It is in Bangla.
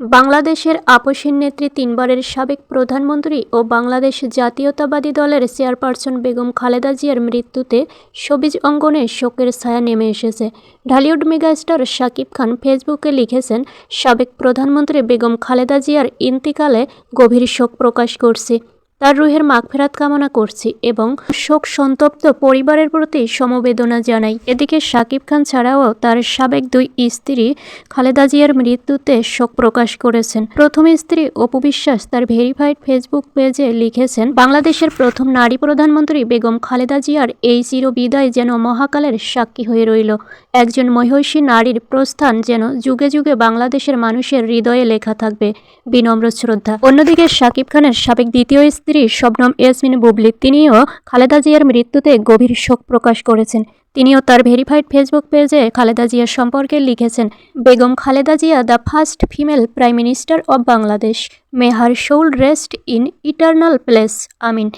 বাংলাদেশের আপসীন নেত্রী তিনবারের সাবেক প্রধানমন্ত্রী ও বাংলাদেশ জাতীয়তাবাদী দলের চেয়ারপারসন বেগম খালেদা জিয়ার মৃত্যুতে সবিজ অঙ্গনে শোকের ছায়া নেমে এসেছে। ঢালিউড মেগাস্টার শাকিব খান ফেসবুকে লিখেছেন, সাবেক প্রধানমন্ত্রী বেগম খালেদা জিয়ার ইন্তিকালে গভীর শোক প্রকাশ করছি। তার রুহের মাগফেরাত কামনা করছি এবং শোক সন্তপ্ত পরিবারের প্রতি সমবেদনা জানাই। এদিকে শাকিব খান ছাড়াও তার সাবেক দুই স্ত্রী খালেদা জিয়ার মৃত্যুতে শোক প্রকাশ করেছেন। প্রথম স্ত্রী অপু বিশ্বাস তার ভেরিফাইড ফেসবুক পেজে লিখেছেন, বাংলাদেশের প্রথম নারী প্রধানমন্ত্রী বেগম খালেদা জিয়ার এই চিরবিদায় যেন মহাকালের সাক্ষী হয়ে রইল। একজন মহিষী নারীর প্রস্থান যেন যুগে যুগে বাংলাদেশের মানুষের হৃদয়ে লেখা থাকবে। বিনম্র শ্রদ্ধা। অন্যদিকে শাকিব খানের সাবেক দ্বিতীয় স্ত্রী শবনম ইয়াসমিন বুবলি, তিনিও খালেদা জিয়ার মৃত্যুতে গভীর শোক প্রকাশ করেছেন। তিনিও তার ভেরিফাইড ফেসবুক পেজে খালেদা জিয়া সম্পর্কে লিখেছেন, Begum Khaleda Zia the first female prime minister of Bangladesh. May her soul rest in eternal place. Amin.